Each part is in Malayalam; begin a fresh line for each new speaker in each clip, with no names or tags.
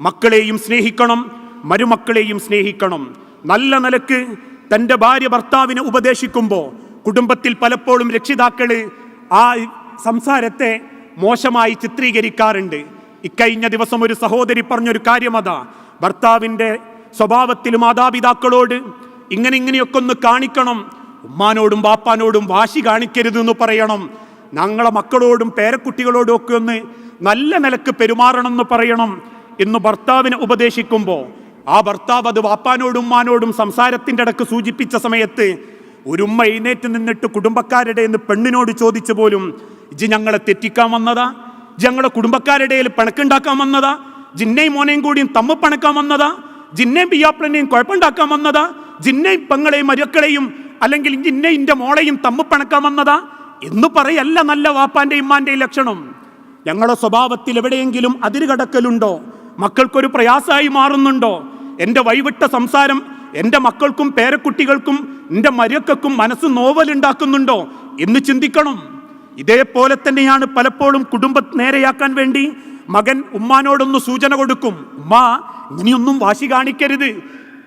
മക്കളെയും സ്നേഹിക്കണം മരുമക്കളെയും സ്നേഹിക്കണം. നല്ല നിലയ്ക്ക് തന്റെ ഭാര്യ ഭർത്താവിനെ ഉപദേശിക്കുമ്പോൾ കുടുംബത്തിൽ പലപ്പോഴും രക്ഷിതാക്കൾ ആ സംസാരത്തെ മോശമായി ചിത്രീകരിക്കാറുണ്ട്. ഇക്കഴിഞ്ഞ ദിവസം ഒരു സഹോദരി പറഞ്ഞൊരു കാര്യം അതാ. ഭർത്താവിന്റെ സ്വഭാവത്തിൽ മാതാപിതാക്കളോട് ഇങ്ങനെ ഇങ്ങനെയൊക്കെ ഒന്ന് കാണിക്കണം ഉമ്മാനോടും ബാപ്പാനോടും വാശി കാണിക്കരുത് എന്ന് പറയണം ഞങ്ങളെ മക്കളോടും പേരക്കുട്ടികളോടും ഒക്കെ ഒന്ന് നല്ല നിലയ്ക്ക് പെരുമാറണം എന്ന് പറയണം. എന്ന് ഭർത്താവിനെ ഉപദേശിക്കുമ്പോൾ ആ ഭർത്താവ് അത് വാപ്പാനോടും ഉമ്മാനോടും സംസാരത്തിന്റെ ഇടയ്ക്ക് സൂചിപ്പിച്ച സമയത്ത് ഒരു ഉമ്മ എഴുന്നേറ്റ് നിന്നിട്ട് കുടുംബക്കാരുടെ എന്ന് പെണ്ണിനോട് ചോദിച്ചു പോലും ജി ഞങ്ങളെ തെറ്റിക്കാൻ വന്നതാ? ഞങ്ങളുടെ ഞങ്ങളെ കുടുംബക്കാരുടെ പിണക്കുണ്ടാക്കാൻ വന്നതാ? ജിന്നെയും മോനെയും കൂടിയും തമ്മ പണക്കാൻ വന്നതാ? ജിന്നെയും പിയാപ്പിളിനെയും കുഴപ്പമുണ്ടാക്കാൻ വന്നതാ? ജിന്നെയും പെങ്ങളെയും മരുക്കളെയും അല്ലെങ്കിൽ ജിന്നെ ഇന്റെ മോളെയും തമ്മ പണക്കാൻ വന്നതാ? എന്ന് പറയല്ല നല്ല വാപ്പാന്റെ ഉമ്മാന്റെയും ലക്ഷണം. ഞങ്ങളുടെ സ്വഭാവത്തിൽ എവിടെയെങ്കിലും അതിര് കടക്കലുണ്ടോ മക്കൾക്കൊരു പ്രയാസമായി മാറുന്നുണ്ടോ? എന്റെ വൈവിട്ട സംസാരം എന്റെ മക്കൾക്കും പേരക്കുട്ടികൾക്കും എന്റെ മര്യക്കും മനസ്സ് നോവലുണ്ടാക്കുന്നുണ്ടോ എന്ന് ചിന്തിക്കണം. ഇതേപോലെ തന്നെയാണ് പലപ്പോഴും കുടുംബം നേരെയാക്കാൻ വേണ്ടി മകൻ ഉമ്മാനോടൊന്ന് സൂചന കൊടുക്കും. ഉമ്മ ഇനിയൊന്നും വാശി കാണിക്കരുത്.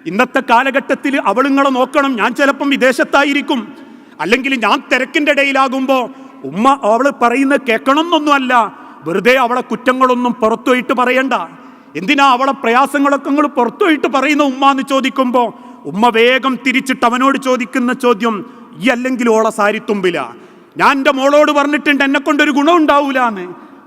ഇന്നത്തെ കാലഘട്ടത്തിൽ അവളുങ്ങളെ നോക്കണം. ഞാൻ ചിലപ്പം വിദേശത്തായിരിക്കും. അല്ലെങ്കിൽ ഞാൻ തിരക്കിന്റെ ഇടയിലാകുമ്പോൾ ഉമ്മ അവൾ പറയുന്നത് കേൾക്കണം എന്നൊന്നുമല്ല വെറുതെ അവളെ കുറ്റങ്ങളൊന്നും പുറത്തുപോയിട്ട് പറയണ്ട. എന്തിനാ അവളെ പ്രയാസങ്ങളൊക്കെ നിങ്ങൾ പുറത്തുപോയിട്ട് പറയുന്ന ഉമ്മ എന്ന് ചോദിക്കുമ്പോൾ ഉമ്മ വേഗം തിരിച്ചിട്ട് അവനോട് ചോദിക്കുന്ന ചോദ്യം ഈ അല്ലെങ്കിൽ ഓളെ സാരിത്തുമ്പില? ഞാൻ എന്റെ മോളോട് പറഞ്ഞിട്ടുണ്ട് എന്നെ കൊണ്ടൊരു ഗുണം ഉണ്ടാവൂല എന്ന്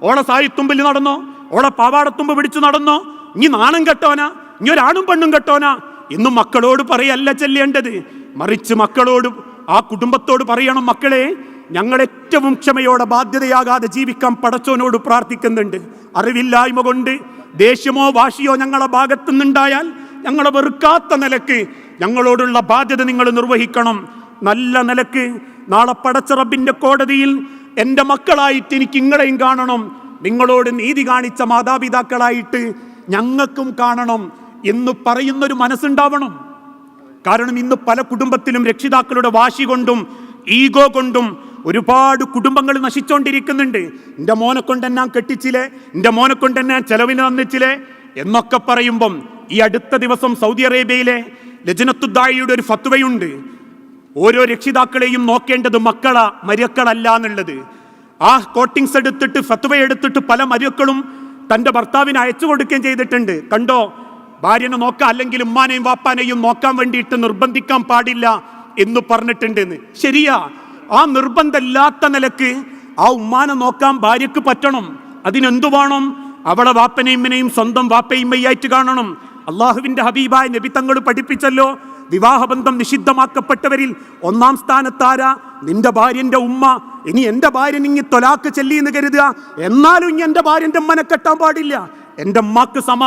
ഓളെ സാരിത്തുമ്പിൽ നടന്നോ? ഓളെ പാവാടത്തുമ്പ് പിടിച്ചു നടന്നോ? ഇനി നാണം കെട്ടോനാ? ഇനി ഒരാണും പെണ്ണും കെട്ടോനാ? ഇന്നും മക്കളോട് പറയല്ല ചെല്ലേണ്ടത്. മറിച്ച് മക്കളോട് ആ കുടുംബത്തോട് പറയണം മക്കളെ ഞങ്ങൾ ഏറ്റവും ക്ഷമയോടെ ബാധ്യതയാകാതെ ജീവിക്കാൻ പടച്ചോനോട് പ്രാർത്ഥിക്കുന്നുണ്ട്. അറിവില്ലായ്മ കൊണ്ട് ദേഷ്യമോ വാശിയോ ഞങ്ങളെ ഭാഗത്തു നിന്നുണ്ടായാൽ ഞങ്ങളെ വെറുക്കാത്ത നിലയ്ക്ക് ഞങ്ങളോടുള്ള ബാധ്യത നിങ്ങൾ നിർവഹിക്കണം. നല്ല നിലയ്ക്ക് നാളെ പടച്ചറബിന്റെ കോടതിയിൽ എന്റെ മക്കളായിട്ട് എനിക്ക് ഇങ്ങളെയും കാണണം. നിങ്ങളോട് നീതി കാണിച്ച മാതാപിതാക്കളായിട്ട് ഞങ്ങൾക്കും കാണണം എന്ന് പറയുന്നൊരു മനസ്സുണ്ടാവണം. കാരണം ഇന്ന് പല കുടുംബത്തിലും രക്ഷിതാക്കളുടെ വാശി കൊണ്ടും ഈഗോ കൊണ്ടും ഒരുപാട് കുടുംബങ്ങൾ നശിച്ചുകൊണ്ടിരിക്കുന്നുണ്ട് എന്റെ മോനെ കൊണ്ട് എന്നെ കെട്ടിച്ചില്ലേ? എന്റെ മോനെ കൊണ്ട് എന്നെ ചെലവിന് തന്നിച്ചില്ലേ? എന്നൊക്കെ പറയുമ്പം ഈ അടുത്ത ദിവസം സൗദി അറേബ്യയിലെ ലജനത്തുദ്ദായിയുടെ ഒരു ഫത്വയുണ്ട്. ഓരോ രക്ഷിതാക്കളെയും നോക്കേണ്ടത് മക്കള മര്യക്കളല്ല എന്നുള്ളത്. ആ കോട്ടിങ്സ് എടുത്തിട്ട് ഫത്വ എടുത്തിട്ട് പല മര്യക്കളും തന്റെ ഭർത്താവിനെ അയച്ചു കൊടുക്കുകയും ചെയ്തിട്ടുണ്ട്. കണ്ടോ? ഭാര്യനെ നോക്കാം അല്ലെങ്കിൽ ഉമ്മാനെയും വാപ്പാനെയും നോക്കാൻ വേണ്ടിയിട്ട് നിർബന്ധിക്കാൻ പാടില്ല എന്ന് പറഞ്ഞിട്ടുണ്ട് ശരിയാ. ആ നിർബന്ധമില്ലാത്ത നിലയ്ക്ക് ആ ഉമ്മാനെ നോക്കാൻ ഭാര്യക്ക് പറ്റണം. അതിനെന്തു വേണം? അവളെ വാപ്പനെയുമ്മനെയും സ്വന്തം വാപ്പയുമ്മയായിട്ട് കാണണം. അള്ളാഹുവിന്റെ ഹബീബായ നബി തങ്ങൾ പഠിപ്പിച്ചല്ലോ വിവാഹബന്ധം നിഷിദ്ധമാക്കപ്പെട്ടവരിൽ ഒന്നാം സ്ഥാനത്താരാ നിന്റെ ഭാര്യന്റെ ഉമ്മ. ഇനി എന്റെ ഭാര്യ ഇങ്ങി തൊലാക്ക് ചെല്ലി എന്ന് കരുതുക. എന്നാലും ഇനി എന്റെ ഭാര്യന്റെ ഉമ്മനെ കെട്ടാൻ പാടില്ല. എന്റെ ഉമ്മാക്ക് സമ.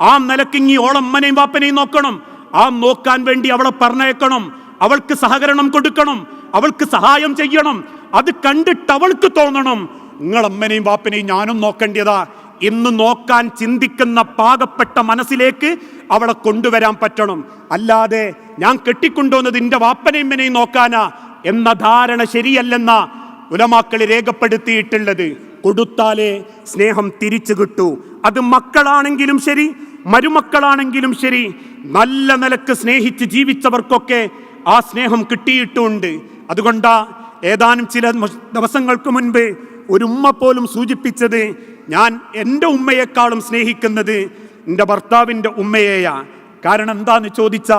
ആ നിലയ്ക്ക് ഇങ്ങി ഓളമ്മനെയും വാപ്പനെയും നോക്കണം. ആ നോക്കാൻ വേണ്ടി അവളെ പറഞ്ഞേക്കണം അവൾക്ക് സഹകരണം കൊടുക്കണം അവൾക്ക് സഹായം ചെയ്യണം. അത് കണ്ടിട്ട് അവൾക്ക് തോന്നണം. നിങ്ങളമ്മനെയും വാപ്പനെയും ഞാനും നോക്കേണ്ടതാ എന്ന് നോക്കാൻ ചിന്തിക്കുന്ന പാകപ്പെട്ട മനസ്സിലേക്ക് അവളെ കൊണ്ടുവരാൻ പറ്റണം. അല്ലാതെ ഞാൻ കെട്ടിക്കൊണ്ടുവന്നത് എന്റെ വാപ്പനെയും നോക്കാനാ എന്ന ധാരണ ശരിയല്ലെന്ന ഉലമാക്കൾ രേഖപ്പെടുത്തിയിട്ടുള്ളത്. കൊടുത്താലേ സ്നേഹം തിരിച്ചു കിട്ടു. അത് മക്കളാണെങ്കിലും ശരി മരുമക്കളാണെങ്കിലും ശരി. നല്ല നിലയ്ക്ക് സ്നേഹിച്ച് ജീവിച്ചവർക്കൊക്കെ ആ സ്നേഹം കിട്ടിയിട്ടുണ്ട്. അതുകൊണ്ടാ ഏതാനും ചില ദിവസങ്ങൾക്ക് മുൻപ് ഒരു ഉമ്മ പോലും സൂചിപ്പിച്ചത് ഞാൻ എന്റെ ഉമ്മയെക്കാളും സ്നേഹിക്കുന്നത് എന്റെ ഭർത്താവിന്റെ ഉമ്മയെയാ. കാരണം എന്താന്ന് ചോദിച്ച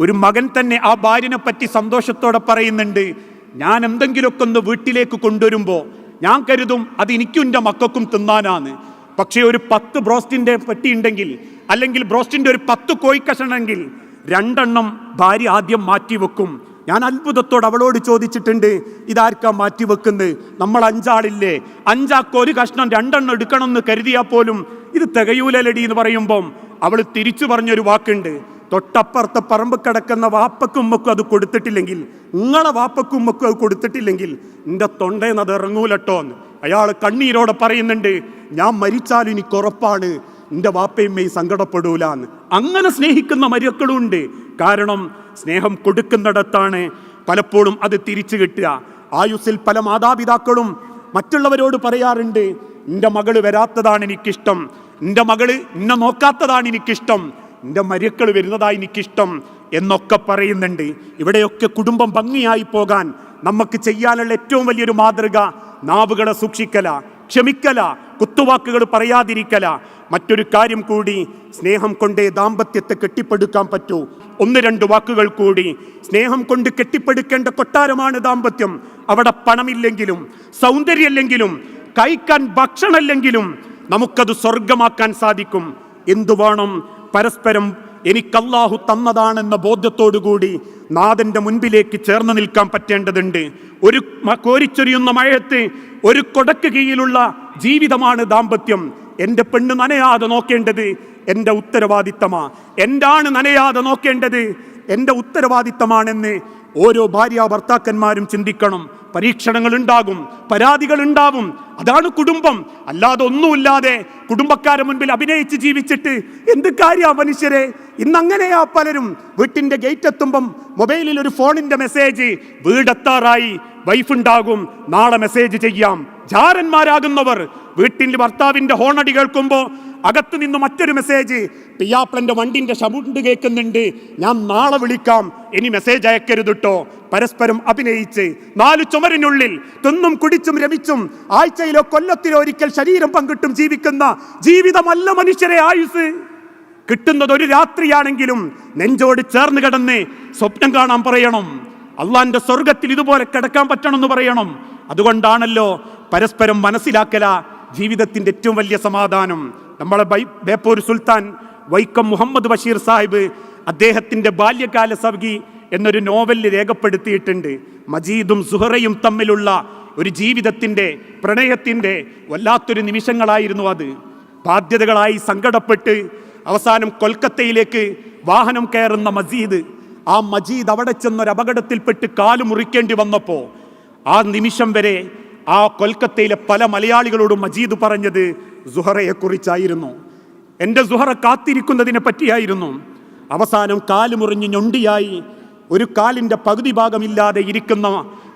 ഒരു മകൻ തന്നെ ആ ഭാര്യനെ പറ്റി സന്തോഷത്തോടെ പറയുന്നുണ്ട് ഞാൻ എന്തെങ്കിലുമൊക്കെ ഒന്ന് വീട്ടിലേക്ക് കൊണ്ടുവരുമ്പോൾ ഞാൻ കരുതും അത് എനിക്കും എന്റെ മക്കൾക്കും തിന്നാനാണ് പക്ഷേ ഒരു പത്ത് ബ്രോസ്റ്റിന്റെ പറ്റിയുണ്ടെങ്കിൽ അല്ലെങ്കിൽ ബ്രോസ്റ്റിന്റെ ഒരു പത്ത് കോഴിക്കഷണമെങ്കിൽ രണ്ടെണ്ണം ഭാര്യ ആദ്യം മാറ്റിവെക്കും. ഞാൻ അത്ഭുതത്തോട് അവളോട് ചോദിച്ചിട്ടുണ്ട് ഇതാർക്കാ മാറ്റി വെക്കുന്നത് നമ്മൾ അഞ്ചാളില്ലേ? അഞ്ചാക്ക് ഒരു കഷ്ണം രണ്ടെണ്ണം എടുക്കണം എന്ന് കരുതിയാൽ പോലും ഇത് തികയൂലലടി എന്ന് പറയുമ്പം അവൾ തിരിച്ചു പറഞ്ഞൊരു വാക്കുണ്ട്. തൊട്ടപ്പുറത്തെ പറമ്പ് കിടക്കുന്ന വാപ്പക്കും ഉമ്മക്കും അത് കൊടുത്തിട്ടില്ലെങ്കിൽ നിങ്ങളെ വാപ്പക്കും അത് കൊടുത്തിട്ടില്ലെങ്കിൽ എന്റെ തൊണ്ടേന്ന് അത് ഇറങ്ങൂലട്ടോ എന്ന് അയാൾ കണ്ണീരോടെ പറയുന്നുണ്ട് ഞാൻ മരിച്ചാലും എനിക്ക് ഉറപ്പാണ് എന്റെ വാപ്പയും സങ്കടപ്പെടൂല എന്ന് അങ്ങനെ സ്നേഹിക്കുന്ന മരുക്കളും ഉണ്ട് കാരണം സ്നേഹം കൊടുക്കുന്നിടത്താണ് പലപ്പോഴും അത് തിരിച്ചു കിട്ടുക. ആയുസ്സിൽ പല മാതാപിതാക്കളും മറ്റുള്ളവരോട് പറയാറുണ്ട് എന്റെ മകൾ വരാത്തതാണ് എനിക്കിഷ്ടം. എന്റെ മകൾ എന്നെ നോക്കാത്തതാണ് എനിക്കിഷ്ടം. എന്റെ മരുക്കൾ വരുന്നതായി എനിക്കിഷ്ടം. എന്നൊക്കെ പറയുന്നുണ്ട്. ഇവിടെയൊക്കെ കുടുംബം ഭംഗിയായി പോകാൻ നമുക്ക് ചെയ്യാനുള്ള ഏറ്റവും വലിയൊരു മാതൃക നാവുകളെ സൂക്ഷിക്കല ക്ഷമിക്കല കുത്തുവാക്കുകൾ പറയാതിരിക്കല. മറ്റൊരു കാര്യം കൂടി സ്നേഹം കൊണ്ടേ ദാമ്പത്യത്തെ കെട്ടിപ്പടുക്കാൻ പറ്റൂ. ഒന്ന് രണ്ട് വാക്കുകൾ കൂടി. സ്നേഹം കൊണ്ട് കെട്ടിപ്പടുക്കേണ്ട കൊട്ടാരമാണ് ദാമ്പത്യം. അവിടെ പണമില്ലെങ്കിലും സൗന്ദര്യമില്ലെങ്കിലും കഴിക്കാൻ ഭക്ഷണമല്ലെങ്കിലും നമുക്കത് സ്വർഗമാക്കാൻ സാധിക്കും. എന്തു വേണം? പരസ്പരം എനിക്കല്ലാഹു തന്നതാണെന്ന ബോധ്യത്തോടുകൂടി നാഥന്റെ മുൻപിലേക്ക് ചേർന്ന് നിൽക്കാൻ പറ്റേണ്ടതുണ്ട്. ഒരു കോരിച്ചൊരിയുന്ന മഴയത്ത് ഒരു കൊടക്ക് കീഴിലുള്ള ജീവിതമാണ് ദാമ്പത്യം. എന്റെ പെണ്ണ് നനയാതെ നോക്കേണ്ടത് എന്റെ ഉത്തരവാദിത്തമാ. എന്താണ് നനയാതെ നോക്കേണ്ടത്? എന്റെ ഉത്തരവാദിത്തമാണെന്ന് ഓരോ ഭാര്യ ഭർത്താക്കന്മാരും ചിന്തിക്കണം. പരീക്ഷണങ്ങൾ ഉണ്ടാകും പരാതികൾ ഉണ്ടാവും. അതാണ് കുടുംബം. അല്ലാതെ ഒന്നുമില്ലാതെ കുടുംബക്കാരെ മുൻപിൽ അഭിനയിച്ച് ജീവിച്ചിട്ട് എന്ത് കാര്യ മനുഷ്യരെ? ഇന്നങ്ങനെയാ പലരും. വീട്ടിന്റെ ഗേറ്റ് എത്തുമ്പം മൊബൈലിൽ ഒരു ഫോണിന്റെ മെസ്സേജ് വീടെത്താറായി. വൈഫ് ഉണ്ടാകും. നാളെ മെസ്സേജ് ചെയ്യാം. ജാരന്മാരാകുന്നവർ വീട്ടിൽ ഭർത്താവിന്റെ ഹോണടി കേൾക്കുമ്പോ അകത്ത് നിന്ന് മറ്റൊരു മെസ്സേജ് പിയാപ്പിളന്റെ വണ്ടിന്റെ ശമുണ്ട് കേൾക്കുന്നുണ്ട്. ഞാൻ നാളെ വിളിക്കാം. ഇനി മെസ്സേജ് അയക്കരുത് കേട്ടോ പരസ്പരം അഭിനയിച്ച് നാല് ചുമരിനുള്ളിൽ തിന്നും കുടിച്ചും രമിച്ചും ആഴ്ചയിലോ കൊല്ലത്തിലോ ഒരിക്കൽ ശരീരം പങ്കിട്ടും ജീവിക്കുന്ന ജീവിതമല്ല മനുഷ്യരെ ആയുസ്. കിട്ടുന്നത് ഒരു രാത്രിയാണെങ്കിലും നെഞ്ചോട് ചേർന്ന് കിടന്ന് സ്വപ്നം കാണാൻ പറയണം. അള്ളാന്റെ സ്വർഗത്തിൽ ഇതുപോലെ കിടക്കാൻ പറ്റണമെന്ന് പറയണം. അതുകൊണ്ടാണല്ലോ പരസ്പരം മനസ്സിലാക്കല ജീവിതത്തിന്റെ ഏറ്റവും വലിയ സമാധാനം. നമ്മളെ ബേപ്പൂർ സുൽത്താൻ വൈക്കം മുഹമ്മദ് ബഷീർ സാഹിബ് അദ്ദേഹത്തിന്റെ ബാല്യകാല സവി എന്നൊരു നോവലിൽ രേഖപ്പെടുത്തിയിട്ടുണ്ട്. മജീദും സുഹറയും തമ്മിലുള്ള ഒരു ജീവിതത്തിന്റെ പ്രണയത്തിന്റെ വല്ലാത്തൊരു നിമിഷങ്ങളായിരുന്നു അത്. ബാധ്യതകളായി സങ്കടപ്പെട്ട് അവസാനം കൊൽക്കത്തയിലേക്ക് വാഹനം കയറുന്ന മജീദ് ആ മജീദ് അവിടെ ചെന്നൊരു അപകടത്തിൽപ്പെട്ട് കാൽ മുറിക്കേണ്ടി വന്നപ്പോൾ ആ നിമിഷം വരെ ആ കൊൽക്കത്തയിലെ പല മലയാളികളോടും മജീദ് പറഞ്ഞത് സുഹറയെ കുറിച്ചായിരുന്നു എന്റെ സുഹറ കാത്തിരിക്കുന്നതിനെ പറ്റിയായിരുന്നു. അവസാനം കാൽ മുറിഞ്ഞ് ഞൊണ്ടിയായി. ഒരു കാലിന്റെ പകുതി ഭാഗമില്ലാതെ ഇരിക്കുന്ന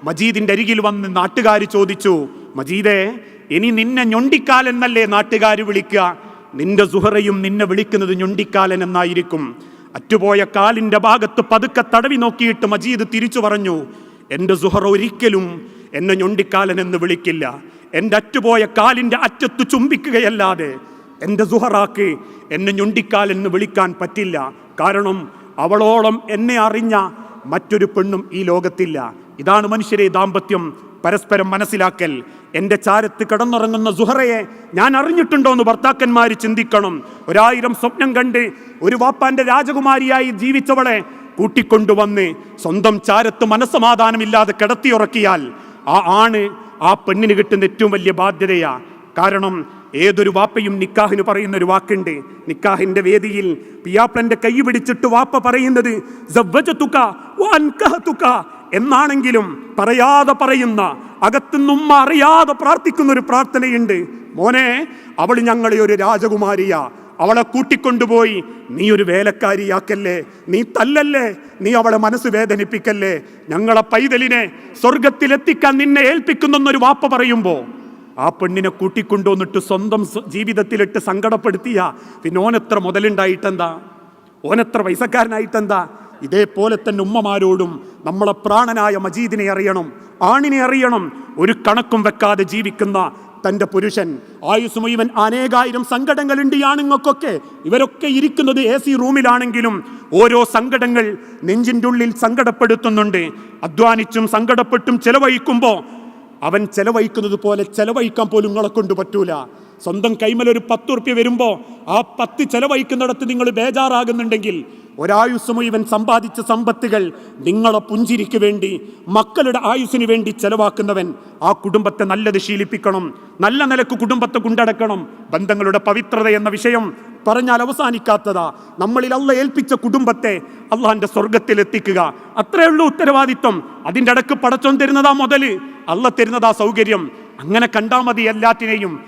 മജീദിന്റെ അരികിൽ വന്ന് നാട്ടുകാർ ചോദിച്ചു മജീദേ ഇനി നിന്നെ ഞൊണ്ടിക്കാലൻ എന്നല്ലേ നാട്ടുകാർ വിളിക്കുക? നിന്റെ സുഹറയും നിന്നെ വിളിക്കുന്നത് ഞൊണ്ടിക്കാലൻ എന്നായിരിക്കും അറ്റുപോയ കാലിന്റെ ഭാഗത്ത് പതുക്കെ തടവി നോക്കിയിട്ട് മജീദ് തിരിച്ചു പറഞ്ഞു എന്റെ സുഹറ ഒരിക്കലും എന്നെ ഞൊണ്ടിക്കാലൻ എന്ന് വിളിക്കില്ല. എന്റെ അറ്റുപോയ കാലിന്റെ അറ്റത്ത് ചുംബിക്കുകയല്ലാതെ എന്റെ സുഹറാക്ക് എന്നെ ഞൊണ്ടിക്കാൽ എന്ന് വിളിക്കാൻ പറ്റില്ല. കാരണം അവളോളം എന്നെ അറിഞ്ഞ മറ്റൊരു പെണ്ണും ഈ ലോകത്തില്ല. ഇതാണ് മനുഷ്യരെ ദാമ്പത്യം പരസ്പരം മനസ്സിലാക്കൽ. എന്റെ ചാരത്ത് കിടന്നുറങ്ങുന്ന സുഹറയെ ഞാൻ അറിഞ്ഞിട്ടുണ്ടോ എന്ന് ഭർത്താക്കന്മാർ ചിന്തിക്കണം. ഒരായിരം സ്വപ്നം കണ്ട് ഒരു വാപ്പാന്റെ രാജകുമാരിയായി ജീവിച്ചവളെ കൂട്ടിക്കൊണ്ടുവന്ന് സ്വന്തം ചാരത്ത് മനസ്സമാധാനമില്ലാതെ കിടത്തിയുറക്കിയാൽ ആ ആണ് ആ പെണ്ണിന് കിട്ടുന്ന ഏറ്റവും വലിയ ബാധ്യതയാ. കാരണം ഏതൊരു വാപ്പയും നിക്കാഹിന് പറയുന്ന ഒരു വാക്കുണ്ട്. നിക്കാഹിന്റെ വേദിയിൽ പിയാപ്ലന്റെ കൈ പിടിച്ചിട്ട് വാപ്പ പറയുന്നത് എന്നാണെങ്കിലും പറയാതെ പറയുന്ന അകത്തുനിന്നും അറിയാതെ പ്രാർത്ഥിക്കുന്ന ഒരു പ്രാർത്ഥനയുണ്ട്. മോനെ അവൾ ഞങ്ങളെ ഒരു രാജകുമാരിയാ. അവളെ കൂട്ടിക്കൊണ്ടുപോയി. നീ ഒരു വേലക്കാരിയാക്കല്ലേ? നീ തല്ലല്ലേ? നീ അവളെ മനസ്സ് വേദനിപ്പിക്കല്ലേ? ഞങ്ങളെ പൈതലിനെ സ്വർഗത്തിലെത്തിക്കാൻ നിന്നെ ഏൽപ്പിക്കുന്നെന്നൊരു വാപ്പ പറയുമ്പോൾ ആ പെണ്ണിനെ കൂട്ടിക്കൊണ്ടുവന്നിട്ട് സ്വന്തം സ്വ- ജീവിതത്തിലിട്ട് സങ്കടപ്പെടുത്തിയ. പിന്നെ ഓനെത്ര മുതലുണ്ടായിട്ടെന്താ? ഓനെത്ര പൈസക്കാരനായിട്ടെന്താ? ഇതേപോലെ തന്നെ ഉമ്മമാരോടും നമ്മളെ പ്രാണനായ മജീദിനെ അറിയണം ആണിനെ അറിയണം. ഒരു കണക്കും വെക്കാതെ ജീവിക്കുന്ന തന്റെ പുരുഷൻ. ആയുസ് മുഴുവൻ അനേകായിരം സങ്കടങ്ങളുണ്ട് ഈ ആണുങ്ങൾക്കൊക്കെ ഇവരൊക്കെ ഇരിക്കുന്നത് എ സി റൂമിലാണെങ്കിലും ഓരോ സങ്കടങ്ങൾ നെഞ്ചിന്റെ ഉള്ളിൽ സങ്കടപ്പെടുത്തുന്നുണ്ട്. അധ്വാനിച്ചും സങ്കടപ്പെട്ടും ചെലവഴിക്കുമ്പോൾ അവൻ ചെലവഴിക്കുന്നത് പോലെ ചെലവഴിക്കാൻ പോലും നിങ്ങളെ കൊണ്ട് പറ്റൂല. സ്വന്തം കൈമലൊരു പത്ത് ഉറുപ്പ്യ വരുമ്പോൾ ആ പത്ത് ചെലവഴിക്കുന്നിടത്ത് നിങ്ങൾ ബേജാറാകുന്നുണ്ടെങ്കിൽ ഒരായുസ് മുഴുവൻ സമ്പാദിച്ച സമ്പത്തുകൾ നിങ്ങളെ പുഞ്ചിരിക്ക് വേണ്ടി മക്കളുടെ ആയുസ്സിന് വേണ്ടി ചെലവാക്കുന്നവൻ ആ കുടുംബത്തെ നല്ലത് ശീലിപ്പിക്കണം നല്ല നിലയ്ക്ക് കുടുംബത്തെ കൊണ്ടടക്കണം. ബന്ധങ്ങളുടെ പവിത്രത എന്ന വിഷയം പറഞ്ഞാൽ അവസാനിക്കാത്തതാ. നമ്മളിൽ അല്ല ഏൽപ്പിച്ച കുടുംബത്തെ അള്ളാന്റെ സ്വർഗത്തിൽ എത്തിക്കുക. അത്രയേ ഉള്ളൂ ഉത്തരവാദിത്വം. അതിന്റെ ഇടയ്ക്ക് പടച്ചോൻ തരുന്നതാ മുതൽ. അല്ല തരുന്നതാ സൗകര്യം. അങ്ങനെ കണ്ടാൽ മതി എല്ലാറ്റിനെയും.